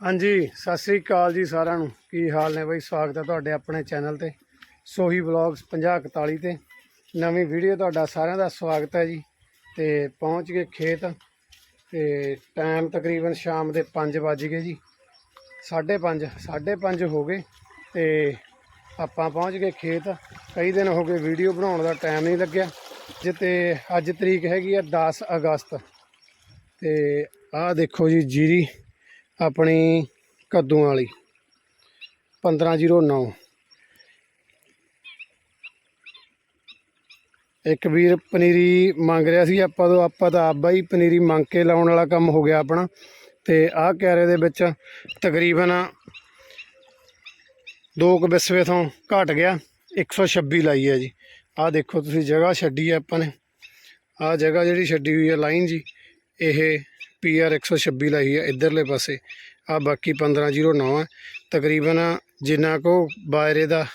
ਹਾਂਜੀ, ਸਤਿ ਸ੍ਰੀ ਅਕਾਲ ਜੀ ਸਾਰਿਆਂ ਨੂੰ। ਕੀ ਹਾਲ ਨੇ ਬਈ? ਸਵਾਗਤ ਹੈ ਤੁਹਾਡੇ ਆਪਣੇ ਚੈਨਲ ਤੇ, ਸੋਹੀ ਵਲੌਗਸ 5041 ਤੇ। ਨਵੀਂ ਵੀਡੀਓ ਤੁਹਾਡਾ ਸਾਰਿਆਂ ਦਾ ਸਵਾਗਤ ਹੈ ਜੀ। ਤੇ ਪਹੁੰਚ ਗਏ ਖੇਤ, ਤੇ ਟਾਈਮ ਤਕਰੀਬਨ ਸ਼ਾਮ ਦੇ 5 ਵੱਜ ਗਏ ਜੀ। 5:30 5:30 ਹੋ ਗਏ, ਤੇ ਆਪਾਂ ਪਹੁੰਚ ਗਏ ਖੇਤ। ਕਈ ਦਿਨ ਹੋ ਗਏ ਵੀਡੀਓ ਬਣਾਉਣ ਦਾ ਟਾਈਮ ਨਹੀਂ ਲੱਗਿਆ। ਜਿੱਤੇ ਅੱਜ ਤਰੀਕ ਹੈਗੀ ਆ 10 ਅਗਸਤ। ਤੇ ਆਹ ਦੇਖੋ ਜੀ ਜੀਰੀ। ਆਪਣੀ ਕੱਦੂਆਂ ਵਾਲੀ। 1509 ਇੱਕ ਵੀਰ ਪਨੀਰੀ ਮੰਗ ਰਿਹਾ ਸੀ, ਆਪਾਂ ਤੋਂ ਆਪਾਂ ਤਾਂ ਆਪ ਬਾਈ ਪਨੀਰੀ ਮੰਗ ਕੇ ਲਾਉਣ ਵਾਲਾ ਕੰਮ ਹੋ ਗਿਆ ਆਪਣਾ। ਤੇ ਆਹ ਕੈਰੇ ਦੇ ਵਿੱਚ ਤਕਰੀਬਨ ਦੋ ਕੁ ਬਿਸਵੇ ਤੋਂ ਘਟ ਗਿਆ। 126 ਲਾਈ ਹੈ ਜੀ। ਆਹ ਦੇਖੋ ਤੁਸੀਂ ਜਗ੍ਹਾ ਛੱਡੀ ਹੈ ਆਪਾਂ ਨੇ। ਆਹ ਜਗ੍ਹਾ ਜਿਹੜੀ ਛੱਡੀ ਹੋਈ ਹੈ ਲਾਈਨ ਜੀ, ਇਹ ਪੀਆਰ 126 ਲਾਈ ਹੈ ਇਧਰਲੇ ਪਾਸੇ। ਆ ਬਾਕੀ 1509 ਹੈ ਤਕਰੀਬਨ ਜਿੰਨਾ ਕੋ ਬਾਇਰੇ ਦਾ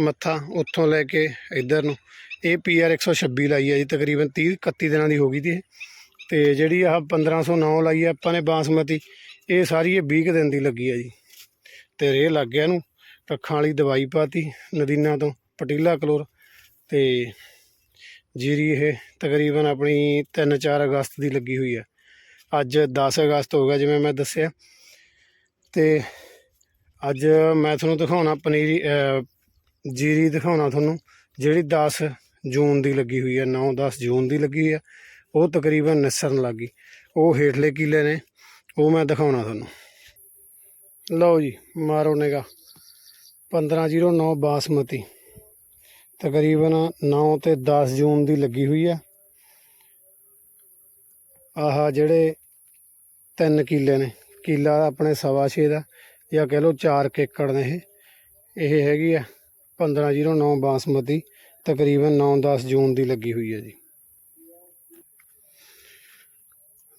ਮੱਥਾ ਉੱਥੋਂ ਲੈ ਕੇ ਇਧਰ ਨੂੰ, ਇਹ ਪੀਆਰ 126 ਲਾਈ ਹੈ ਜੀ, ਤਕਰੀਬਨ 30 31 ਦਿਨਾਂ ਦੀ ਹੋ ਗਈ ਤੀ ਇਹ। ਤੇ ਜਿਹੜੀ ਆਹ 1509 ਲਾਈ ਹੈ ਆਪਾਂ ਨੇ ਬਾਸਮਤੀ, ਇਹ ਸਾਰੀ ਇਹ 20 ਕੁ ਦਿਨ ਦੀ ਲੱਗੀ ਹੈ ਜੀ। ਤੇ ਰੇ ਲੱਗ ਗਿਆ ਇਹਨੂੰ, ਕੱਖਾਂ ਵਾਲੀ ਦਵਾਈ ਪਾਤੀ ਨਦੀਨਾ ਤੋਂ, ਪਟੀਲਾ ਕਲੋਰ। ਤੇ ਜੀਰੀ ਇਹ ਤਕਰੀਬਨ ਆਪਣੀ 3-4 ਅਗਸਤ ਦੀ ਲੱਗੀ ਹੋਈ ਹੈ ਅੱਜ 10 ਅਗਸਤ ਹੋ ਗਿਆ ਜਿਵੇਂ ਮੈਂ ਦੱਸਿਆ। ਤੇ ਅੱਜ ਮੈਂ ਤੁਹਾਨੂੰ ਦਿਖਾਉਣਾ ਪਨੀਰੀ ਜੀਰੀ ਦਿਖਾਉਣਾ ਤੁਹਾਨੂੰ, ਜਿਹੜੀ 10 ਜੂਨ ਦੀ ਲੱਗੀ ਹੋਈ ਹੈ 9-10 ਜੂਨ ਦੀ ਲੱਗੀ ਹੈ। ਉਹ ਤਕਰੀਬਨ ਨਿਸਰਨ ਲੱਗੀ ਉਹ ਹੇਠਲੇ ਕੀਲੇ ਨੇ, ਉਹ ਮੈਂ ਦਿਖਾਉਣਾ ਤੁਹਾਨੂੰ। ਲਓ ਜੀ, ਮਾਰੋ ਨਿਗਾ 1509 ਬਾਸਮਤੀ। ਤਕਰੀਬਨ 9 ਤੇ 10 ਜੂਨ ਦੀ ਲੱਗੀ ਹੋਈ ਹੈ। ਆਹ ਜਿਹੜੇ ਤਿੰਨ ਕਿੱਲੇ ਨੇ, ਕਿੱਲਾ ਆਪਣੇ ਸਵਾ ਛੇ ਦਾ ਜਾਂ ਕਹਿ ਲਓ 4 ਏਕੜ ਨੇ ਇਹ। ਇਹ ਹੈਗੀ ਆ 1509 ਬਾਸਮਤੀ, ਤਕਰੀਬਨ 9-10 ਜੂਨ ਦੀ ਲੱਗੀ ਹੋਈ ਹੈ ਜੀ।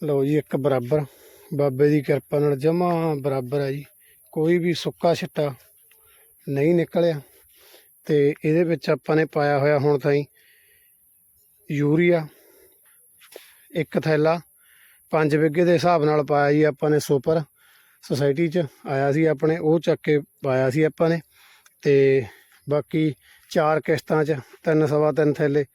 ਲਓ ਜੀ ਇੱਕ ਬਰਾਬਰ, ਬਾਬੇ ਦੀ ਕਿਰਪਾ ਨਾਲ ਜਮਾ ਬਰਾਬਰ ਹੈ ਜੀ। ਕੋਈ ਵੀ ਸੁੱਕਾ ਛਿੱਟਾ ਨਹੀਂ ਨਿਕਲਿਆ ਤੇ ਇਹਦੇ ਵਿੱਚ ਆਪਾਂ ਨੇ ਪਾਇਆ ਹੋਇਆ ਹੁਣ ਤਾਈਂ ਯੂਰੀਆ, ਇੱਕ ਥੈਲਾ 5 ਵਿਗੇ ਦੇ ਹਿਸਾਬ ਨਾਲ ਪਾਇਆ ਜੀ ਆਪਾਂ ਨੇ ਸੁਪਰ ਸੁਸਾਇਟੀ 'ਚ ਆਇਆ ਸੀ ਆਪਣੇ, ਉਹ ਚੱਕ ਕੇ ਪਾਇਆ ਸੀ ਆਪਾਂ ਨੇ। ਤੇ ਬਾਕੀ ਚਾਰ ਕਿਸ਼ਤਾਂ 'ਚ ਤਿੰਨ ਸਵਾ ਤਿੰਨ ਥੈਲੇ,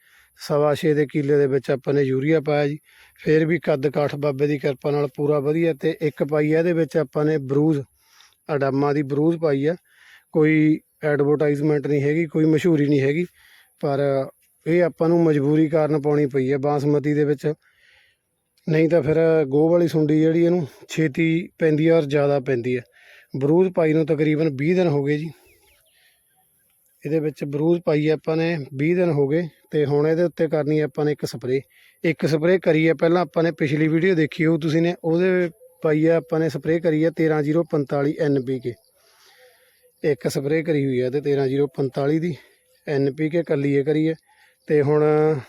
ਸਵਾ ਛੇ ਦੇ ਕਿੱਲੇ ਦੇ ਵਿੱਚ ਆਪਾਂ ਨੇ ਯੂਰੀਆ ਪਾਇਆ ਜੀ। ਫਿਰ ਵੀ ਕੱਦ ਕਾਠ ਬਾਬੇ ਦੀ ਕਿਰਪਾ ਨਾਲ ਪੂਰਾ ਵਧੀਆ ਤੇ ਇੱਕ ਪਾਈ ਆ ਇਹਦੇ ਵਿੱਚ ਆਪਾਂ ਨੇ ਬਰੂਜ਼, ਅਡਾਮਾ ਦੀ ਬਰੂਜ਼ ਪਾਈ ਆ। ਕੋਈ ਐਡਵਰਟਾਈਜ਼ਮੈਂਟ ਨਹੀਂ ਹੈਗੀ, ਕੋਈ ਮਸ਼ਹੂਰੀ ਨਹੀਂ ਹੈਗੀ, ਪਰ ਇਹ ਆਪਾਂ ਨੂੰ ਮਜਬੂਰੀ ਕਾਰਨ ਪਾਉਣੀ ਪਈ ਹੈ ਬਾਸਮਤੀ ਦੇ ਵਿੱਚ। ਨਹੀਂ ਤਾਂ ਫਿਰ ਗੋਹ ਵਾਲੀ ਸੁੰਡੀ ਜਿਹੜੀ ਇਹਨੂੰ ਛੇਤੀ ਪੈਂਦੀ ਹੈ ਔਰ ਜ਼ਿਆਦਾ ਪੈਂਦੀ ਹੈ ਬਰੂਜ਼ ਪਾਈ ਨੂੰ ਤਕਰੀਬਨ 20 ਦਿਨ ਹੋ ਗਏ ਜੀ। ਇਹਦੇ ਵਿੱਚ ਬਰੂਜ਼ ਪਾਈ ਆਪਾਂ ਨੇ 20 ਦਿਨ ਹੋ ਗਏ ਤੇ ਹੁਣ ਇਹਦੇ ਉੱਤੇ ਕਰਨੀ ਆਪਾਂ ਨੇ ਇੱਕ ਸਪਰੇ ਇੱਕ ਸਪਰੇ ਕਰੀ ਹੈ ਪਹਿਲਾਂ ਆਪਾਂ ਨੇ ਪਿਛਲੀ ਵੀਡੀਓ ਦੇਖੀ ਹੋ ਤੁਸੀਂ ਨੇ, ਉਹਦੇ ਪਾਈ ਹੈ ਆਪਾਂ ਨੇ ਸਪਰੇ ਕਰੀ ਹੈ 13045 NPK ਇੱਕ ਸਪਰੇ ਕਰੀ ਹੋਈ ਹੈ ਤੇ 13045 ਦੀ NPK ਕੱਲੀ ਇਹ ਕਰੀ ਹੈ ਤੇ ਹੁਣ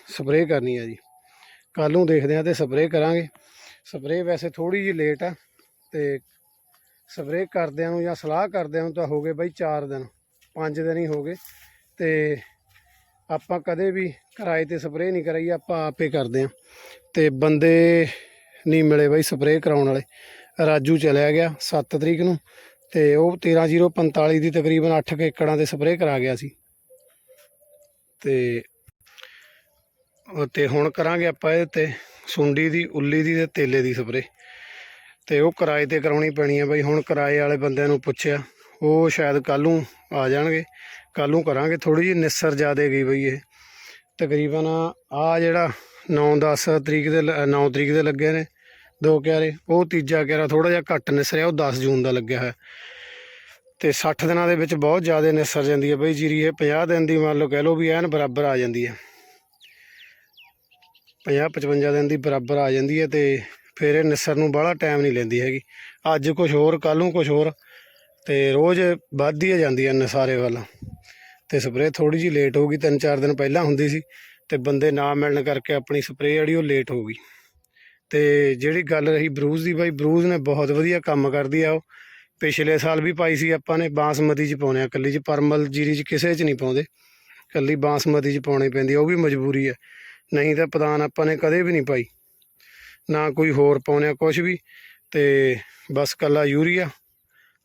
ਸਪਰੇ ਕਰਨੀ ਹੈ ਜੀ। ਕੱਲ ਨੂੰ ਦੇਖਦੇ ਹਾਂ ਤੇ ਸਪਰੇ ਕਰਾਂਗੇ। ਸਪਰੇਅ ਵੈਸੇ ਥੋੜੀ ਜਿਹੀ ਲੇਟ ਆ ਤੇ ਸਪਰੇਅ ਕਰਦਿਆਂ ਨੂੰ ਜਾਂ ਸਲਾਹ ਕਰਦਿਆਂ ਨੂੰ ਤਾਂ ਹੋ ਗਏ ਬਾਈ 4 ਦਿਨ 5 ਦਿਨ ਹੀ ਹੋ ਗਏ ਤੇ ਆਪਾਂ ਕਦੇ ਵੀ ਕਿਰਾਏ ਤੇ ਸਪਰੇਅ ਨਹੀਂ ਕਰਾਈ, ਆਪਾਂ ਆਪੇ ਕਰਦੇ ਆ ਤੇ ਬੰਦੇ ਨਹੀਂ ਮਿਲੇ ਬਾਈ ਸਪਰੇਅ ਕਰਾਉਣ ਵਾਲੇ। ਰਾਜੂ ਚਲਿਆ ਗਿਆ 7 ਤਰੀਕ ਨੂੰ ਤੇ ਉਹ 13045 ਦੀ ਤਕਰੀਬਨ 8 ਏਕੜਾਂ 'ਤੇ ਸਪਰੇਅ ਕਰਾ ਗਿਆ ਸੀ। ਤੇ ਤੇ ਹੁਣ ਕਰਾਂਗੇ ਆਪਾਂ ਇਹਦੇ ਤੇ ਸੁੰਡੀ ਦੀ, ਉੱਲੀ ਦੀ ਤੇ ਤੇਲੇ ਦੀ ਸਪਰੇ ਤੇ ਉਹ ਕਿਰਾਏ ਤੇ ਕਰਾਉਣੀ ਪੈਣੀ ਹੈ ਬਾਈ। ਹੁਣ ਕਿਰਾਏ ਵਾਲੇ ਬੰਦਿਆਂ ਨੂੰ ਪੁੱਛਿਆ, ਉਹ ਸ਼ਾਇਦ ਕੱਲ ਨੂੰ ਆ ਜਾਣਗੇ। ਕੱਲ ਨੂੰ ਕਰਾਂਗੇ। ਥੋੜੀ ਜਿਹੀ ਨਿਸਰ ਜ਼ਿਆਦੇ ਗਈ ਬਈ ਇਹ। ਤਕਰੀਬਨ ਆ ਜਿਹੜਾ 9-10 ਤਰੀਕ ਦੇ 9 ਤਰੀਕ ਦੇ ਲੱਗੇ ਨੇ, ਦੋ ਕਿਆਰੇ। ਉਹ ਤੀਜਾ ਕਿਆਰਾ ਥੋੜਾ ਜਿਹਾ ਘੱਟ ਨਿਸਰਿਆ। ਉਹ 10 ਜੂਨ ਦਾ ਲੱਗਿਆ ਹੋਇਆ। ਤੇ 60 ਦਿਨਾਂ ਦੇ ਵਿੱਚ ਬਹੁਤ ਜ਼ਿਆਦਾ ਨਿਸਰ ਜਾਂਦੀ ਹੈ ਬਈ। ਜੀਰੀ ਇਹ 50 ਦਿਨ ਦੀ ਮੰਨ ਲਓ ਕਹਿ ਲਓ ਵੀ ਐਨ ਬਰਾਬਰ ਆ ਜਾਂਦੀ ਹੈ 50 55 ਦਿਨ ਦੀ ਬਰਾਬਰ ਆ ਜਾਂਦੀ ਹੈ ਤੇ ਫਿਰ ਇਹ ਨਿਸਰ ਨੂੰ ਬਾਹਲਾ ਟਾਈਮ ਨਹੀਂ ਲੈਂਦੀ ਹੈਗੀ। ਅੱਜ ਕੁਝ ਹੋਰ ਕੱਲ ਨੂੰ ਕੁਝ ਹੋਰ ਤੇ ਰੋਜ਼ ਵੱਧਦੀ ਹੀ ਜਾਂਦੀ ਹੈ ਨਸਾਰੇ ਵੱਲ। ਤੇ ਸਪਰੇਅ ਥੋੜੀ ਜਿਹੀ ਲੇਟ ਹੋ ਗਈ ਤਿੰਨ ਚਾਰ ਦਿਨ ਪਹਿਲਾਂ ਹੁੰਦੀ ਸੀ ਤੇ ਬੰਦੇ ਨਾ ਮਿਲਣ ਕਰਕੇ ਆਪਣੀ ਸਪਰੇਅ ਜਿਹੜੀ ਉਹ ਲੇਟ ਹੋ ਗਈ। ਤੇ ਜਿਹੜੀ ਗੱਲ ਰਹੀ ਬਰੂਜ਼ ਦੀ, ਬਾਈ ਬਰੂਜ਼ ਨੇ ਬਹੁਤ ਵਧੀਆ ਕੰਮ ਕਰਦੀ ਆ ਉਹ। ਪਿਛਲੇ ਸਾਲ ਵੀ ਪਾਈ ਸੀ ਆਪਾਂ ਨੇ, ਬਾਸਮਤੀ ਚ ਪਾਉਣੇ ਆ ਕੱਲੀ ਚ ਪਰਮਲ ਜੀਰੀ ਚ ਕਿਸੇ ਚ ਨਹੀਂ ਪਾਉਂਦੇ। ਕੱਲੀ ਬਾਸਮਤੀ ਚ ਪਾਉਣੀ ਪੈਂਦੀ ਉਹ ਵੀ ਮਜਬੂਰੀ ਹੈ ਨਹੀਂ ਤਾਂ ਪਦਾਨ ਆਪਾਂ ਨੇ ਕਦੇ ਵੀ ਨਹੀਂ ਪਾਈ। ਨਾ ਕੋਈ ਹੋਰ ਪਾਉਣੇ ਆ ਕੁਝ ਵੀ। ਤੇ ਬਸ ਕੱਲਾ ਯੂਰੀਆ।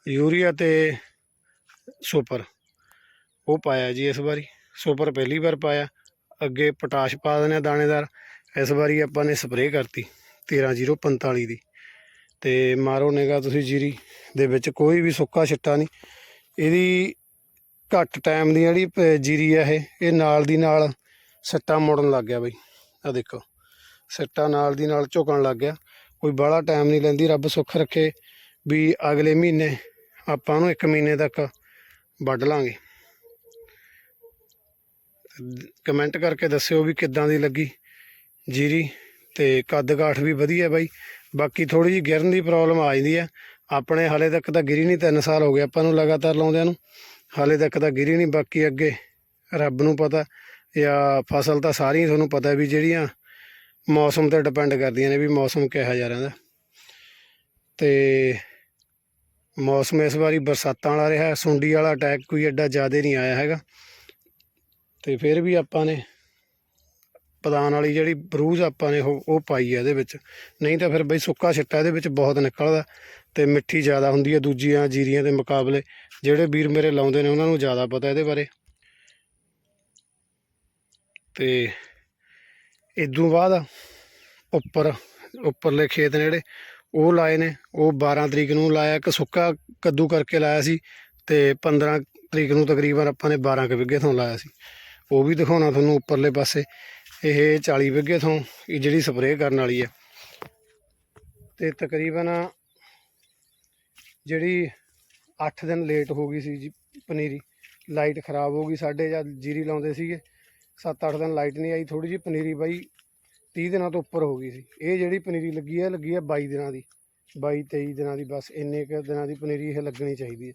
ਯੂਰੀਆ ਤੇ ਸੁਪਰ। ਉਹ ਪਾਇਆ ਜੀ ਇਸ ਵਾਰੀ। ਸੁਪਰ ਪਹਿਲੀ ਵਾਰ ਪਾਇਆ। ਅੱਗੇ ਪੋਟਾਸ਼ ਪਾ ਦਿੰਦੇ ਆ ਦਾਣੇਦਾਰ। ਇਸ ਵਾਰੀ ਆਪਾਂ ਨੇ ਸਪਰੇਅ ਕਰਤੀ 13045 ਦੀ। ਤੇ ਮਾਰੋ ਨੇਗਾ ਤੁਸੀਂ ਜੀਰੀ ਦੇ ਵਿੱਚ, ਕੋਈ ਵੀ ਸੁੱਕਾ ਛਿੱਟਾ ਨਹੀਂ। ਇਹਦੀ ਘੱਟ ਟਾਈਮ ਦੀ ਜਿਹੜੀ ਪ- ਜੀਰੀ ਆ ਇਹ ਇਹ ਨਾਲ ਦੀ ਨਾਲ ਸਿੱਟਾ ਮੋੜਨ ਲੱਗ ਗਿਆ ਬਈ। ਆ ਦੇਖੋ, ਸਿੱਟਾ ਨਾਲ ਦੀ ਨਾਲ ਝੁਕਣ ਲੱਗ ਗਿਆ। ਕੋਈ ਬਾਹਲਾ ਟਾਈਮ ਨਹੀਂ ਲੈਂਦੀ, ਰੱਬ ਸੁੱਖ ਰੱਖੇ ਵੀ ਅਗਲੇ ਮਹੀਨੇ ਆਪਾਂ ਨੂੰ 1 ਮਹੀਨੇ ਤੱਕ ਵੱਢ ਲਾਂਗੇ। ਕਮੈਂਟ ਕਰਕੇ ਦੱਸਿਓ ਵੀ ਕਿੱਦਾਂ ਦੀ ਲੱਗੀ ਜੀਰੀ ਤੇ ਕੱਦ ਕਾਠ ਵੀ ਵਧੀਆ ਬਾਈ। ਬਾਕੀ ਥੋੜੀ ਜਿਹੀ ਗਿਰਨ ਦੀ ਪ੍ਰੋਬਲਮ ਆ ਜਾਂਦੀ ਹੈ। ਆਪਣੇ ਹਾਲੇ ਤੱਕ ਤਾਂ ਗਿਰੀ ਨਹੀਂ 3 ਸਾਲ ਹੋ ਗਏ ਆਪਾਂ ਨੂੰ ਲਗਾਤਾਰ ਲਾਉਂਦਿਆਂ ਨੂੰ। ਹਾਲੇ ਤੱਕ ਤਾਂ ਗਿਰੀ ਨਹੀਂ, ਬਾਕੀ ਅੱਗੇ ਰੱਬ ਨੂੰ ਪਤਾ ਜਾਂ ਫਸਲ ਤਾਂ ਸਾਰੀਆਂ ਤੁਹਾਨੂੰ ਪਤਾ ਵੀ ਜਿਹੜੀਆਂ ਮੌਸਮ ਤੇ ਡਿਪੈਂਡ ਕਰਦੀਆਂ ਨੇ ਵੀ ਮੌਸਮ ਕਿਹੋ ਜਿਹਾ ਰਹਿੰਦਾ। ਤੇ ਮੌਸਮ ਇਸ ਵਾਰੀ ਬਰਸਾਤਾਂ ਵਾਲਾ ਰਿਹਾ, ਸੁੰਡੀ ਵਾਲਾ ਅਟੈਕ ਕੋਈ ਐਡਾ ਜ਼ਿਆਦਾ ਨਹੀਂ ਆਇਆ ਹੈਗਾ। ਤੇ ਫਿਰ ਵੀ ਆਪਾਂ ਨੇ ਪਦਾਨ ਵਾਲੀ ਜਿਹੜੀ ਬਰੂਜ ਆਪਾਂ ਨੇ ਉਹ ਉਹ ਪਾਈ ਹੈ ਇਹਦੇ ਵਿੱਚ। ਨਹੀਂ ਤਾਂ ਫਿਰ ਬਈ ਸੁੱਕਾ ਛਿੱਟਾ ਇਹਦੇ ਵਿੱਚ ਬਹੁਤ ਨਿਕਲਦਾ ਤੇ ਮਿੱਠੀ ਜ਼ਿਆਦਾ ਹੁੰਦੀ ਹੈ ਦੂਜੀਆਂ ਜੀਰੀਆਂ ਦੇ ਮੁਕਾਬਲੇ। ਜਿਹੜੇ ਵੀਰ ਮੇਰੇ ਲਾਉਂਦੇ ਨੇ ਉਹਨਾਂ ਨੂੰ ਜ਼ਿਆਦਾ ਪਤਾ ਇਹਦੇ ਬਾਰੇ। ਤੇ ਇਦੋਂ ਬਾਅਦ ਉੱਪਰ, ਉੱਪਰਲੇ ਖੇਤ ਨੇ ਜਿਹੜੇ, ਉਹ ਲਾਏ ਨੇ। ਉਹ 12 ਤਰੀਕ ਨੂੰ ਲਾਇਆ, ਇੱਕ ਸੁੱਕਾ ਕੱਦੂ ਕਰਕੇ ਲਾਇਆ ਸੀ ਤੇ 15 ਤਰੀਕ ਨੂੰ ਤਕਰੀਬਨ ਆਪਾਂ ਨੇ 12 ਕੁ ਵਿੱਗੇ ਤੋਂ ਲਾਇਆ ਸੀ। ਉਹ ਵੀ ਦਿਖਾਉਣਾ ਤੁਹਾਨੂੰ ਉੱਪਰਲੇ ਪਾਸੇ। ਇਹ 40 ਵਿੱਗੇ ਤੋਂ ਇਹ ਜਿਹੜੀ ਸਪਰੇਅ ਕਰਨ ਵਾਲੀ ਹੈ। ਤੇ ਤਕਰੀਬਨ ਜਿਹੜੀ 8 ਦਿਨ ਲੇਟ ਹੋ ਗਈ ਸੀ ਜੀ, ਪਨੀਰੀ। ਲਾਈਟ ਖਰਾਬ ਹੋ ਗਈ ਸਾਡੇ ਜਦ ਜੀਰੀ ਲਾਉਂਦੇ ਸੀਗੇ। 7-8 ਦਿਨ ਲਾਈਟ ਨਹੀਂ ਆਈ ਥੋੜੀ ਜਿਹੀ ਪਨੀਰੀ ਬਾਈ 30 ਦਿਨਾਂ ਤੋਂ ਉੱਪਰ ਹੋ ਗਈ ਸੀ। ਇਹ ਜਿਹੜੀ ਪਨੀਰੀ ਲੱਗੀ ਹੈ ਲੱਗੀ ਹੈ 22 ਦਿਨਾਂ ਦੀ। 22-23 ਦਿਨਾਂ ਦੀ ਬਸ, ਇੰਨੇ ਕੁ ਦਿਨਾਂ ਦੀ ਪਨੀਰੀ ਇਹ ਲੱਗਣੀ ਚਾਹੀਦੀ ਹੈ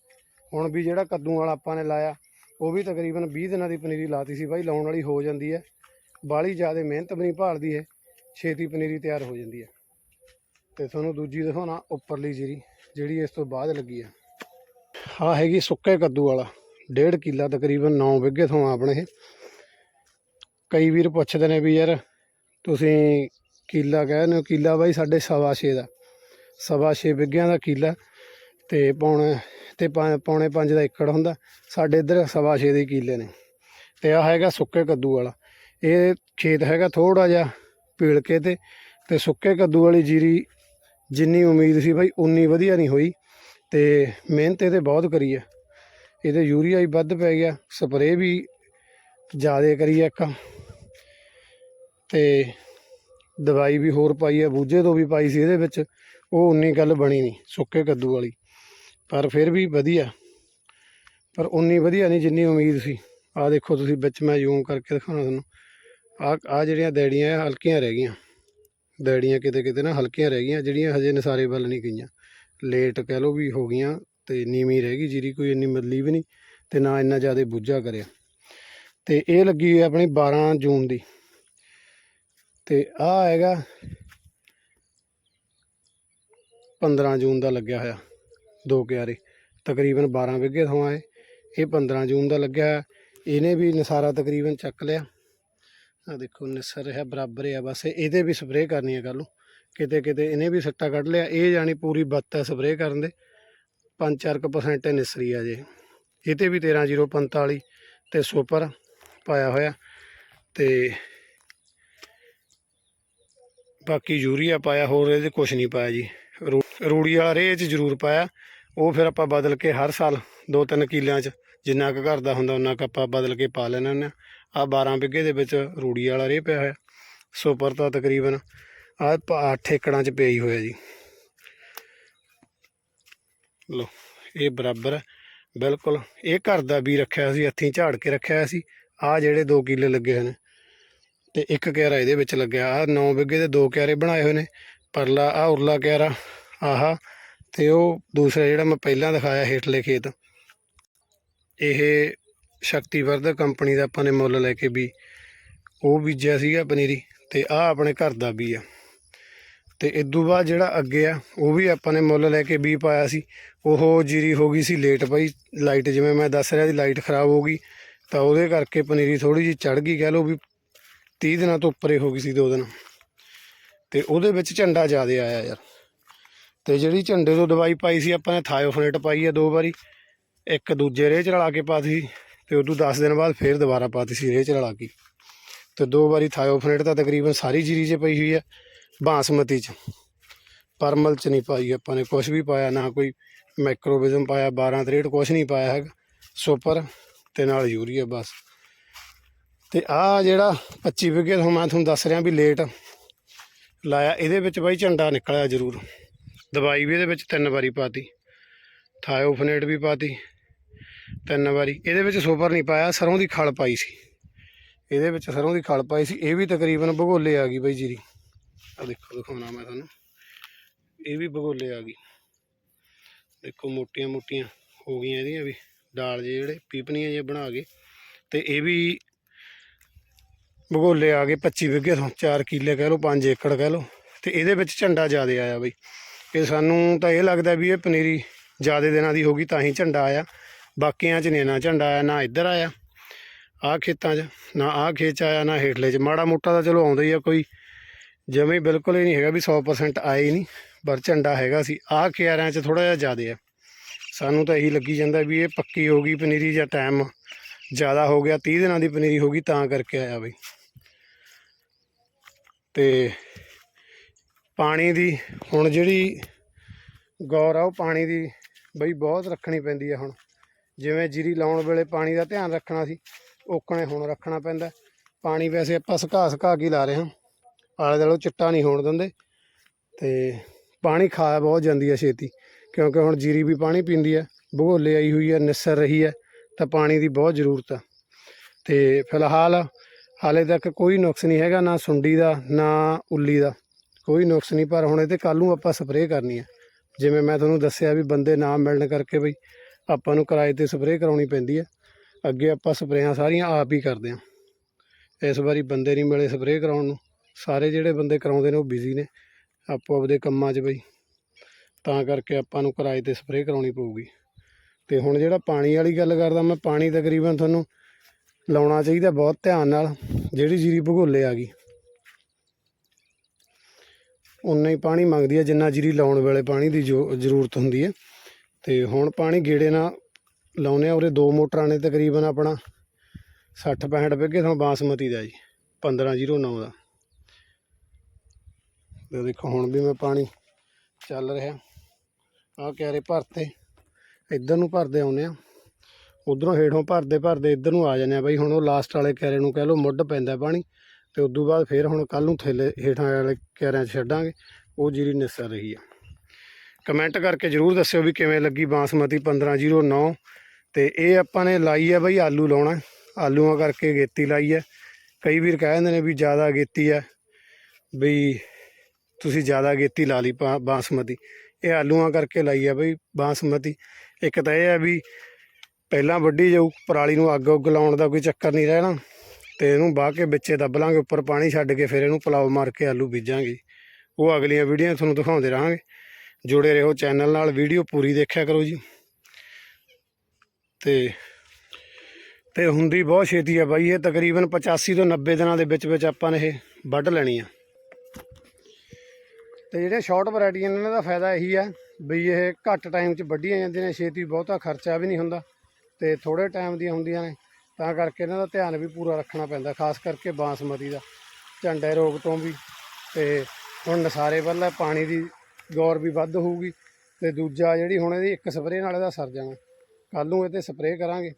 ਹੁਣ ਵੀ ਜਿਹੜਾ ਕੱਦੂ ਵਾਲਾ ਆਪਾਂ ਨੇ ਲਾਇਆ, ਉਹ ਵੀ ਤਕਰੀਬਨ 20 ਦਿਨਾਂ ਦੀ ਪਨੀਰੀ ਲਾਤੀ ਸੀ ਬਾਈ, ਲਾਉਣ ਵਾਲੀ ਹੋ ਜਾਂਦੀ ਹੈ ਬਾਲੀ ਜ਼ਿਆਦਾ ਮਿਹਨਤ ਵੀ ਨਹੀਂ ਭਾਲਦੀ ਹੈ ਛੇਤੀ ਪਨੀਰੀ ਤਿਆਰ ਹੋ ਜਾਂਦੀ ਹੈ ਤੇ ਤੁਹਾਨੂੰ ਦੂਜੀ ਦਿਖਾਉਣਾ ਉੱਪਰਲੀ ਜੀਰੀ ਜਿਹੜੀ ਇਸ ਤੋਂ ਬਾਅਦ ਲੱਗੀ ਆ। ਹਾਂ ਹੈਗੀ ਸੁੱਕੇ ਕੱਦੂ ਵਾਲਾ, ਡੇਢ ਕਿੱਲਾ ਤਕਰੀਬਨ 9 ਵਿੱਗੇ ਤੋਂ ਆਪਣੇ ਇਹ। ਕਈ ਵੀਰ ਪੁੱਛਦੇ ਨੇ ਵੀ ਯਾਰ ਤੁਸੀਂ ਕਿੱਲਾ ਕਹਿੰਦੇ ਹੋ, ਕਿੱਲਾ ਬਾਈ ਸਾਡੇ ਸਵਾ ਛੇ ਦਾ। ਸਵਾ ਛੇ ਵਿੱਗਿਆਂ ਦਾ ਕਿੱਲਾ ਤੇ ਪੌਣੇ ਤੇ ਪਾ- ਪੌਣੇ ਪੰਜ ਦਾ ਏਕੜ ਹੁੰਦਾ। ਸਾਡੇ ਇੱਧਰ ਸਵਾ ਛੇ ਦੇ ਕਿੱਲੇ ਨੇ। ਤੇ ਆ ਹੈਗਾ ਸੁੱਕੇ ਕੱਦੂ ਵਾਲਾ। ਇਹ ਖੇਤ ਹੈਗਾ ਥੋੜਾ ਜਿਹਾ ਪੀਲ ਕੇ ਤੇ ਤੇ ਸੁੱਕੇ ਕੱਦੂ ਵਾਲੀ ਜੀਰੀ ਜਿੰਨੀ ਉਮੀਦ ਸੀ ਬਾਈ ਉਨੀ ਵਧੀਆ ਨਹੀਂ ਹੋਈ। ਤੇ ਮਿਹਨਤ ਇਹਦੇ ਬਹੁਤ ਕਰੀ ਆ। ਇਹਦੇ ਯੂਰੀਆ ਵੀ ਵੱਧ ਪੈ ਗਿਆ। ਸਪਰੇਅ ਵੀ ਜ਼ਿਆਦਾ ਕਰੀ ਆ ਇੱਕ। ਤੇ ਦਵਾਈ ਵੀ ਹੋਰ ਪਾਈ ਹੈ ਬੂਝੇ ਤੋਂ ਵੀ ਪਾਈ ਸੀ ਇਹਦੇ ਵਿੱਚ, ਉਹ ਉਨੀ ਗੱਲ ਬਣੀ ਨਹੀਂ, ਸੁੱਕੇ ਕੱਦੂ ਵਾਲੀ। ਪਰ ਫਿਰ ਵੀ ਵਧੀਆ। ਪਰ ਉਨੀ ਵਧੀਆ ਨਹੀਂ ਜਿੰਨੀ ਉਮੀਦ ਸੀ। ਆ ਦੇਖੋ ਤੁਸੀਂ ਵਿੱਚ ਮੈਂ ਜ਼ੂਮ ਕਰਕੇ ਦਿਖਾਉਣਾ ਤੁਹਾਨੂੰ। ਆ ਆ ਜਿਹੜੀਆਂ ਦੈੜੀਆਂ ਆ ਹਲਕੀਆਂ ਰਹਿ ਗਈਆਂ। ਦੈੜੀਆਂ ਕਿਤੇ ਕਿਤੇ ਨਾ ਹਲਕੀਆਂ ਰਹਿ ਗਈਆਂ, ਜਿਹੜੀਆਂ ਹਜੇ ਨਸਾਰੇ ਵੱਲ ਨਹੀਂ ਗਈਆਂ। ਲੇਟ ਕਹਿ ਲਓ ਵੀ ਹੋ ਗਈਆਂ ਤੇ ਨੀਵੀਂ ਰਹਿ ਗਈ ਜੀਰੀ ਕੋਈ ਇੰਨੀ ਮਤਲੀ ਵੀ ਨਹੀਂ ਤੇ ਨਾ ਇੰਨਾ ਜ਼ਿਆਦਾ ਬੁੱਝਾ ਕਰਿਆ। ਤੇ ਇਹ ਲੱਗੀ ਹੋਈ ਆਪਣੀ 12 ਜੂਨ ਦੀ। ਤੇ ਆ ਹੈਗਾ 15 ਜੂਨ ਦਾ ਲੱਗਿਆ ਹੋਇਆ, ਦੋ ਕਿਆਰੇ, ਤਕਰੀਬਨ 12 ਵਿੱਗੇ ਤੋਂ ਆਏ ਇਹ 15 ਜੂਨ ਦਾ ਲੱਗਿਆ ਹੋਇਆ, ਇਹਨੇ ਵੀ ਨਸਾਰਾ ਤਕਰੀਬਨ ਚੱਕ ਲਿਆ। ਆ ਦੇਖੋ, ਨਿਸਰ ਰਿਹਾ ਬਰਾਬਰ ਆ ਬਸ ਇਹਦੇ ਵੀ ਸਪਰੇਅ ਕਰਨੀ ਹੈ ਕੱਲ ਨੂੰ, ਕਿਤੇ ਕਿਤੇ ਇਹਨੇ ਵੀ ਸੱਟਾ ਕੱਢ ਲਿਆ, ਇਹ ਜਾਣੀ ਪੂਰੀ ਬੱਤ ਹੈ ਸਪਰੇਅ ਕਰਨ ਦੇ 5-4% ਨਿਸਰੀ ਆ ਜੇ। ਇਹ ਤੇ ਵੀ 13045 ਤੇ ਸੁਪਰ ਪਾਇਆ ਹੋਇਆ, ਤੇ ਬਾਕੀ ਯੂਰੀਆ ਪਾਇਆ, ਹੋਰ ਇਹਦੇ ਕੁਝ ਨਹੀਂ ਪਾਇਆ ਜੀ। ਰੂ- ਰੂੜੀ ਵਾਲਾ ਰੇਹ ਚ ਜ਼ਰੂਰ ਪਾਇਆ। ਉਹ ਫਿਰ ਆਪਾਂ ਬਦਲ ਕੇ ਹਰ ਸਾਲ ਦੋ ਤਿੰਨ ਕਿੱਲਿਆਂ ਚ ਜਿੰਨਾ ਕੁ ਘਰ ਦਾ ਹੁੰਦਾ ਉਹਨਾਂ ਕੁ ਆਪਾਂ ਬਦਲ ਕੇ ਪਾ ਲੈਣਾ ਹੁੰਦੇ ਆ 12 ਬਿੱਗੇ ਦੇ ਵਿੱਚ ਰੂੜੀ ਵਾਲਾ ਰੇਹ ਪਿਆ ਹੋਇਆ। ਸੁਪਰ ਤਾਂ ਤਕਰੀਬਨ ਆ 8 ਏਕੜਾਂ ਚ ਪਿਆ ਹੀ ਹੋਇਆ ਜੀ। ਲੋ ਇਹ ਬਰਾਬਰ ਹੈ। ਬਿਲਕੁਲ, ਇਹ ਘਰ ਦਾ ਵੀ ਰੱਖਿਆ ਸੀ, ਹੱਥੀਂ ਝਾੜ ਕੇ ਰੱਖਿਆ ਹੋਇਆ ਸੀ। ਆ ਜਿਹੜੇ 2 ਕਿੱਲੇ ਲੱਗੇ ਹੋਏ ਨੇ। ਤੇ ਇੱਕ ਕਿਆਰਾ ਇਹਦੇ ਵਿੱਚ ਲੱਗਿਆ। ਆ 9 ਬਿੱਗੇ ਦੇ ਦੋ ਕਿਆਰੇ ਬਣਾਏ ਹੋਏ ਨੇ। ਪਰਲਾ ਆ ਉਰਲਾ ਕਿਆਰਾ, ਆਹਾ, ਤੇ ਉਹ ਦੂਸਰਾ ਜਿਹੜਾ ਮੈਂ ਪਹਿਲਾਂ ਦਿਖਾਇਆ ਹੇਠਲੇ ਖੇਤ। ਇਹ ਸ਼ਕਤੀਵਰਧਕ ਕੰਪਨੀ ਦਾ ਆਪਾਂ ਨੇ ਮੁੱਲ ਲੈ ਕੇ ਵੀ ਉਹ ਬੀਜਿਆ ਸੀਗਾ ਪਨੀਰੀ ਤੇ ਆ ਆਪਣੇ ਘਰ ਦਾ ਵੀ ਆ। ਤੇ ਇਦੋਂ ਬਾਅਦ ਜਿਹੜਾ ਅੱਗੇ ਆ, ਉਹ ਵੀ ਆਪਾਂ ਨੇ ਮੁੱਲ ਲੈ ਕੇ ਵੀ ਪਾਇਆ ਸੀ। ਉਹ ਜੀਰੀ ਹੋ ਗਈ ਸੀ ਲੇਟ ਪਈ ਲਾਈਟ ਜਿਵੇਂ ਮੈਂ ਦੱਸ ਰਿਹਾ ਸੀ ਲਾਈਟ ਖਰਾਬ ਹੋ ਗਈ ਤਾਂ ਉਹਦੇ ਕਰਕੇ ਪਨੀਰੀ ਥੋੜੀ ਜਿਹੀ ਚੜ ਗਈ। ਕਹਿ ਲਓ ਵੀ 30 ਦਿਨਾਂ ਤੋਂ ਉੱਪਰ ਹੋ ਗਈ ਸੀ ਦੋ ਦਿਨ। ਤੇ ਉਹਦੇ ਵਿੱਚ ਝੰਡਾ ਜ਼ਿਆਦਾ ਆਇਆ ਯਾਰ। ਤੇ ਜਿਹੜੀ ਝੰਡੇ ਤੋਂ ਦਵਾਈ ਪਾਈ ਸੀ, ਆਪਾਂ ਨੇ ਥਾਇਓਫਨੇਟ ਪਾਈ ਹੈ ਦੋ ਵਾਰੀ। ਇੱਕ ਦੂਜੇ ਰੇਹ ਚ ਰਲਾ ਕੇ ਪਾਤੀ ਸੀ ਤੇ ਉਦੋਂ 10 ਦਿਨ ਬਾਅਦ ਫੇਰ ਦੁਬਾਰਾ ਪਾਤੀ ਸੀ, ਰੇਹ ਚ ਰਲਾ ਕੇ। ਤੇ ਦੋ ਵਾਰੀ ਥਾਇਓਫਨੇਟ ਤਾਂ ਤਕਰੀਬਨ ਸਾਰੀ ਜੀਰੀ 'ਚ ਪਈ ਹੋਈ ਹੈ ਬਾਸਮਤੀ 'ਚ। ਪਰਮਲ 'ਚ ਨਹੀਂ ਪਾਈ ਆਪਾਂ ਨੇ ਕੁਝ ਵੀ ਪਾਇਆ ਨਾ ਕੋਈ ਮਾਈਕਰੋਬਿਜ਼ਮ ਪਾਇਆ 12 63 ਕੁਝ ਨਹੀਂ ਪਾਇਆ ਹੈਗਾ। ਸੁਪਰ ਤੇ ਨਾਲ ਯੂਰੀਆ ਬਸ। ਤੇ ਆ ਜਿਹੜਾ 25 ਵਿਗੇ ਤੋਂ ਮੈਂ ਤੁਹਾਨੂੰ ਦੱਸ ਰਿਹਾ ਵੀ ਲੇਟ ਲਾਇਆ। ਇਹਦੇ ਵਿੱਚ ਬਾਈ ਝੰਡਾ ਨਿਕਲਿਆ ਜ਼ਰੂਰ। ਦਵਾਈ ਵੀ ਇਹਦੇ ਵਿੱਚ ਤਿੰਨ ਵਾਰੀ ਪਾਤੀ। ਥਾਇਓਫਨੇਟ ਵੀ ਪਾਤੀ। ਤਿੰਨ ਵਾਰੀ। ਇਹਦੇ ਵਿੱਚ ਸੁਪਰ ਨਹੀਂ ਪਾਇਆ, ਸਰੋਂ ਦੀ ਖਲ ਪਾਈ ਸੀ। ਇਹਦੇ ਵਿੱਚ ਸਰੋਂ ਦੀ ਖਲ ਪਾਈ ਸੀ। ਇਹ ਵੀ ਤਕਰੀਬਨ ਭਗੋਲੇ ਆ ਗਈ ਬਾਈ ਜੀਰੀ। ਆ ਦੇਖੋ, ਦਿਖਾਉਣਾ ਮੈਂ ਤੁਹਾਨੂੰ। ਇਹ ਵੀ ਭਗੋਲੇ ਆ ਗਈ। ਦੇਖੋ ਮੋਟੀਆਂ ਮੋਟੀਆਂ ਹੋ ਗਈਆਂ ਇਹਦੀਆਂ ਵੀ। ਡਾਲ ਜਿਹੇ ਜਿਹੜੇ, ਪੀਪਣੀਆਂ ਜਿਹੀਆਂ ਬਣਾ ਕੇ। ਤੇ ਇਹ ਵੀ ਭਗੋਲੇ ਆ ਗਏ 25 ਵਿਗੇ ਤੋਂ 4 ਕਿੱਲੇ ਕਹਿ ਲਓ 5 ਏਕੜ ਕਹਿ ਲਓ। ਤੇ ਇਹਦੇ ਵਿੱਚ ਝੰਡਾ ਜ਼ਿਆਦਾ ਆਇਆ ਬਈ। ਇਹ ਸਾਨੂੰ ਤਾਂ ਇਹ ਲੱਗਦਾ ਵੀ ਇਹ ਪਨੀਰੀ ਜ਼ਿਆਦਾ ਦਿਨਾਂ ਦੀ ਹੋਗੀ ਤਾਂ ਹੀ ਝੰਡਾ ਆਇਆ। ਬਾਕੀਆਂ 'ਚ ਨਹੀਂ ਨਾ ਝੰਡਾ ਆਇਆ, ਨਾ ਇੱਧਰ ਆਇਆ। ਆਹ ਖੇਤਾਂ 'ਚ, ਨਾ ਆਹ ਖੇਤ 'ਚ ਆਇਆ, ਨਾ ਹੇਠਲੇ 'ਚ। ਮਾੜਾ ਮੋਟਾ ਤਾਂ ਚਲੋ ਆਉਂਦਾ ਹੀ ਆ ਕੋਈ। ਜਮੇ ਬਿਲਕੁਲ ਹੀ ਨਹੀਂ ਹੈਗਾ ਵੀ 100% ਆਏ ਨਹੀਂ ਪਰ ਝੰਡਾ ਹੈਗਾ ਸੀ। ਆਹ ਕਿਆਰਿਆਂ 'ਚ ਥੋੜਾ ਜਿਹਾ ਜ਼ਿਆਦਾ ਆ। ਸਾਨੂੰ ਤਾਂ ਇਹੀ ਲੱਗੀ ਜਾਂਦਾ ਵੀ ਇਹ ਪੱਕੀ ਹੋ ਗਈ ਪਨੀਰੀ ਜਾਂ ਟਾਈਮ ਜ਼ਿਆਦਾ ਹੋ ਗਿਆ 30 ਦਿਨਾਂ ਦੀ ਪਨੀਰੀ ਹੋ ਗਈ, ਤਾਂ ਕਰਕੇ ਆਇਆ ਬਈ। ਤੇ ਪਾਣੀ ਦੀ ਹੁਣ ਜਿਹੜੀ ਗੌਰ ਆ, ਉਹ ਪਾਣੀ ਦੀ ਬਈ ਬਹੁਤ ਰੱਖਣੀ ਪੈਂਦੀ ਆ ਹੁਣ। ਜਿਵੇਂ ਜੀਰੀ ਲਾਉਣ ਵੇਲੇ ਪਾਣੀ ਦਾ ਧਿਆਨ ਰੱਖਣਾ ਸੀ, ਓਕਣੇ ਹੁਣ ਰੱਖਣਾ ਪੈਂਦਾ। ਪਾਣੀ ਵੈਸੇ ਆਪਾਂ ਸੁਕਾ ਸੁਕਾ ਕੇ ਲਾ ਰਹੇ ਹਾਂ। ਆਲੇ ਦੁਆਲੇ ਚਿੱਟਾ ਨਹੀਂ ਹੋਣ ਦਿੰਦੇ। ਤੇ ਪਾਣੀ ਖਾ ਬਹੁਤ ਜਾਂਦੀ ਹੈ ਛੇਤੀ, ਕਿਉਂਕਿ ਹੁਣ ਜੀਰੀ ਵੀ ਪਾਣੀ ਪੀਂਦੀ ਹੈ ਭਗੋਲੇ ਆਈ ਹੋਈ ਹੈ ਨਿਸਰ ਰਹੀ ਹੈ ਤਾਂ ਪਾਣੀ ਦੀ ਬਹੁਤ ਜ਼ਰੂਰਤ ਆ। ਤੇ ਫਿਲਹਾਲ ਹਾਲੇ ਤੱਕ ਕੋਈ ਨੁਕਸ ਨਹੀਂ ਹੈਗਾ, ਨਾ ਸੁੰਡੀ ਦਾ, ਨਾ ਉੱਲੀ ਦਾ। ਕੋਈ ਨੁਕਸ ਨਹੀਂ, ਪਰ ਹੁਣ ਇਹਤੇ ਕੱਲ੍ਹ ਨੂੰ ਆਪਾਂ ਸਪਰੇਅ ਕਰਨੀ ਹੈ ਜਿਵੇਂ ਮੈਂ ਤੁਹਾਨੂੰ ਦੱਸਿਆ ਵੀ ਬੰਦੇ ਨਾ ਮਿਲਣ ਕਰਕੇ ਬਈ ਆਪਾਂ ਨੂੰ ਕਿਰਾਏ ਤੇ ਸਪਰੇਅ ਕਰਾਉਣੀ ਪੈਂਦੀ ਹੈ ਅੱਗੇ ਆਪਾਂ ਸਪਰੇਆਂ ਸਾਰੀਆਂ ਆਪ ਹੀ ਕਰਦੇ ਹਾਂ ਇਸ ਵਾਰੀ ਬੰਦੇ ਨਹੀਂ ਮਿਲੇ ਸਪਰੇਅ ਕਰਾਉਣ ਨੂੰ। ਸਾਰੇ ਜਿਹੜੇ ਬੰਦੇ ਕਰਾਉਂਦੇ ਨੇ ਉਹ ਬਿਜ਼ੀ ਨੇ। ਆਪੋ ਆਪਦੇ ਕੰਮਾਂ 'ਚ ਬਈ। ਤਾਂ ਕਰਕੇ ਆਪਾਂ ਨੂੰ ਕਿਰਾਏ ਤੇ ਸਪਰੇਅ ਕਰਾਉਣੀ ਪਊਗੀ। ਤੇ ਹੁਣ ਜਿਹੜਾ ਪਾਣੀ ਵਾਲੀ ਗੱਲ ਕਰਦਾ, ਮੈਂ ਪਾਣੀ ਤਕਰੀਬਨ ਤੁਹਾਨੂੰ ਲਾਉਣਾ ਚਾਹੀਦਾ ਬਹੁਤ ਧਿਆਨ ਨਾਲ, ਜਿਹੜੀ ਜੀਰੀ ਭਗੋਲੇ ਆ ਗਈ। ਉਨਾ ਹੀ ਪਾਣੀ ਮੰਗਦੀ ਹੈ ਜਿੰਨਾ ਜੀਰੀ ਲਾਉਣ ਵੇਲੇ ਪਾਣੀ ਦੀ ਜੋ ਜ਼ਰੂਰਤ ਹੁੰਦੀ ਹੈ ਤੇ ਹੁਣ ਪਾਣੀ ਗੇੜੇ ਨਾਲ ਲਾਉਨੇ ਆ, ਉਰੇ ਦੋ ਮੋਟਰਾਂ ਨੇ ਤਕਰੀਬਨ ਆਪਣਾ 60 65 ਬਿੱਗੇ ਤੁਹਾਨੂੰ ਬਾਸਮਤੀ ਦਾ ਜੀ 1509 ਦਾ। ਤੇ ਦੇਖੋ ਹੁਣ ਵੀ ਮੈਂ ਪਾਣੀ ਚੱਲ ਰਿਹਾ। ਆਹ ਕਿਆਰੇ ਭਰਤੇ। ਇੱਧਰ ਨੂੰ ਭਰਦੇ ਆਉਨੇ ਆ ਉਧਰੋਂ ਹੇਠੋਂ ਭਰਦੇ ਭਰਦੇ ਇੱਧਰ ਨੂੰ ਆ ਜਾਂਦੇ ਆ ਬਾਈ। ਹੁਣ ਉਹ ਲਾਸਟ ਵਾਲੇ ਕੈਰੇ ਨੂੰ ਕਹਿ ਲਓ ਮੁੱਢ ਪੈਂਦਾ ਪਾਣੀ। ਤੇ ਤੋਂ ਬਾਅਦ ਫਿਰ ਹੁਣ ਕੱਲ ਨੂੰ ਥੱਲੇ ਹੇਠਾਂ ਵਾਲੇ ਕੈਰਿਆਂ 'ਚ ਛੱਡਾਂਗੇ। ਉਹ ਜੀਰੀ ਨਿਸਰ ਰਹੀ ਆ। ਕਮੈਂਟ ਕਰਕੇ ਜਰੂਰ ਦੱਸਿਓ ਵੀ ਕਿਵੇਂ ਲੱਗੀ ਬਾਸਮਤੀ 1509 ਤੇ ਇਹ ਆਪਾਂ ਨੇ ਲਾਈ ਆ ਬਈ ਆਲੂ ਲਾਉਣਾ। ਆਲੂਆਂ ਕਰਕੇ ਗੇਤੀ ਲਾਈ ਹੈ ਕਈ ਵੀਰ ਕਹਿ ਦਿੰਦੇ ਨੇ ਵੀ ਜ਼ਿਆਦਾ ਗੇਤੀ ਹੈ ਬਈ ਤੁਸੀਂ ਜ਼ਿਆਦਾ ਗੇਤੀ ਲਾ ਲਈ ਪਾ- ਬਾਸਮਤੀ। ਇਹ ਆਲੂਆਂ ਕਰਕੇ ਲਾਈ ਆ ਬਈ ਬਾਸਮਤੀ। ਇੱਕ ਤਾਂ ਇਹ ਹੈ ਵੀ ਪਹਿਲਾਂ ਵੱਢੀ ਜਾਊ, ਪਰਾਲੀ ਨੂੰ ਅੱਗ ਉੱਗ ਲਾਉਣ ਦਾ ਕੋਈ ਚੱਕਰ ਨਹੀਂ ਰਹਿਣਾ ਤੇ ਇਹਨੂੰ ਬਾਹ ਕੇ ਵਿੱਚੇ ਦੱਬ ਲਾਂਗੇ, ਉੱਪਰ ਪਾਣੀ ਛੱਡ ਕੇ ਫਿਰ ਇਹਨੂੰ ਪਲਾਉ ਮਾਰ ਕੇ ਆਲੂ ਬੀਜਾਂਗੇ। ਉਹ ਅਗਲੀਆਂ ਵੀਡੀਓ ਤੁਹਾਨੂੰ ਦਿਖਾਉਂਦੇ ਰਹਾਂਗੇ। ਜੁੜੇ ਰਹੋ ਚੈਨਲ ਨਾਲ, ਵੀਡੀਓ ਪੂਰੀ ਦੇਖਿਆ ਕਰੋ ਜੀ। ਤੇ ਤੇ ਹੁੰਦੀ ਬਹੁਤ ਛੇਤੀ ਆ ਬਾਈ, ਇਹ ਤਕਰੀਬਨ 85 ਤੋਂ 90 ਦਿਨਾਂ ਦੇ ਵਿੱਚ ਵਿੱਚ ਆਪਾਂ ਨੇ ਇਹ ਵੱਢ ਲੈਣੀ ਆ। ਤੇ ਜਿਹੜੇ ਸ਼ਾਰਟ ਵੈਰਾਈਟੀਆਂ ਨੇ, ਇਹਨਾਂ ਦਾ ਫਾਇਦਾ ਇਹੀ ਆ ਵੀ ਇਹ ਘੱਟ ਟਾਈਮ 'ਚ ਵੱਢੀਆਂ ਜਾਂਦੀਆਂ ਨੇ, ਛੇਤੀ ਬਹੁਤਾ ਖਰਚਾ ਵੀ ਨਹੀਂ ਹੁੰਦਾ ਤੇ ਥੋੜੇ ਟਾਈਮ ਦੀਆਂ ਹੁੰਦੀਆਂ ਨੇ, ਤਾਂ ਕਰਕੇ ਇਹਨਾਂ ਦਾ ਧਿਆਨ ਵੀ ਪੂਰਾ ਰੱਖਣਾ ਪੈਂਦਾ, ਖਾਸ ਕਰਕੇ ਬਾਸਮਤੀ ਦਾ, ਝੰਡੇ ਰੋਗ ਤੋਂ ਵੀ ਤੇ ਹੁਣ ਨਸਾਰੇ ਵੱਲ ਪਾਣੀ ਦੀ ਗੌਰ ਵੀ ਵੱਧ ਹੋਊਗੀ ਤੇ ਦੂਜਾ ਜਿਹੜੀ ਹੁਣ ਇਹਦੀ ਇੱਕ ਸਪਰੇਅ ਨਾਲ ਇਹਦਾ ਸਰ ਜਾਣਾ ਕੱਲ ਨੂੰ ਇਹ ਤੇ ਸਪਰੇਅ ਕਰਾਂਗੇ,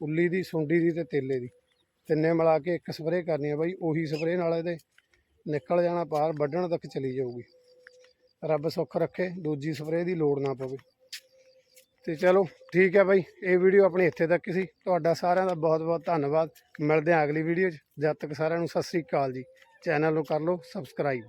ਉੱਲੀ ਦੀ, ਸੁੰਡੀ ਦੀ ਤੇ ਤੇਲੇ ਦੀ, ਤਿੰਨੇ ਮਿਲਾ ਕੇ ਇੱਕ ਸਪਰੇਅ ਕਰਨੀ ਆ ਬਾਈ, ਉਹੀ ਸਪਰੇਅ ਨਾਲ ਇਹਦੇ ਨਿਕਲ ਜਾਣਾ, ਪਾਰ ਵੱਢਣ ਤੱਕ ਚਲੀ ਜਾਊਗੀ। ਰੱਬ ਸੁੱਖ ਰੱਖੇ, ਦੂਜੀ ਸਪਰੇਅ ਦੀ ਲੋੜ ਨਾ ਪਵੇ। ਤੇ ਚਲੋ, ਠੀਕ ਹੈ ਬਾਈ, ਇਹ ਵੀਡੀਓ ਆਪਣੀ ਇੱਥੇ ਤੱਕ ਸੀ। ਤੁਹਾਡਾ ਸਾਰਿਆਂ ਦਾ ਬਹੁਤ ਬਹੁਤ ਧੰਨਵਾਦ। ਮਿਲਦੇ ਹਾਂ ਅਗਲੀ ਵੀਡੀਓ 'ਚ। ਜਦ ਤੱਕ ਸਾਰਿਆਂ ਨੂੰ ਸਤਿ ਸ੍ਰੀ ਅਕਾਲ ਜੀ। ਚੈਨਲ ਨੂੰ ਕਰ ਲਓ, ਸਬਸਕ੍ਰਾਈਬ।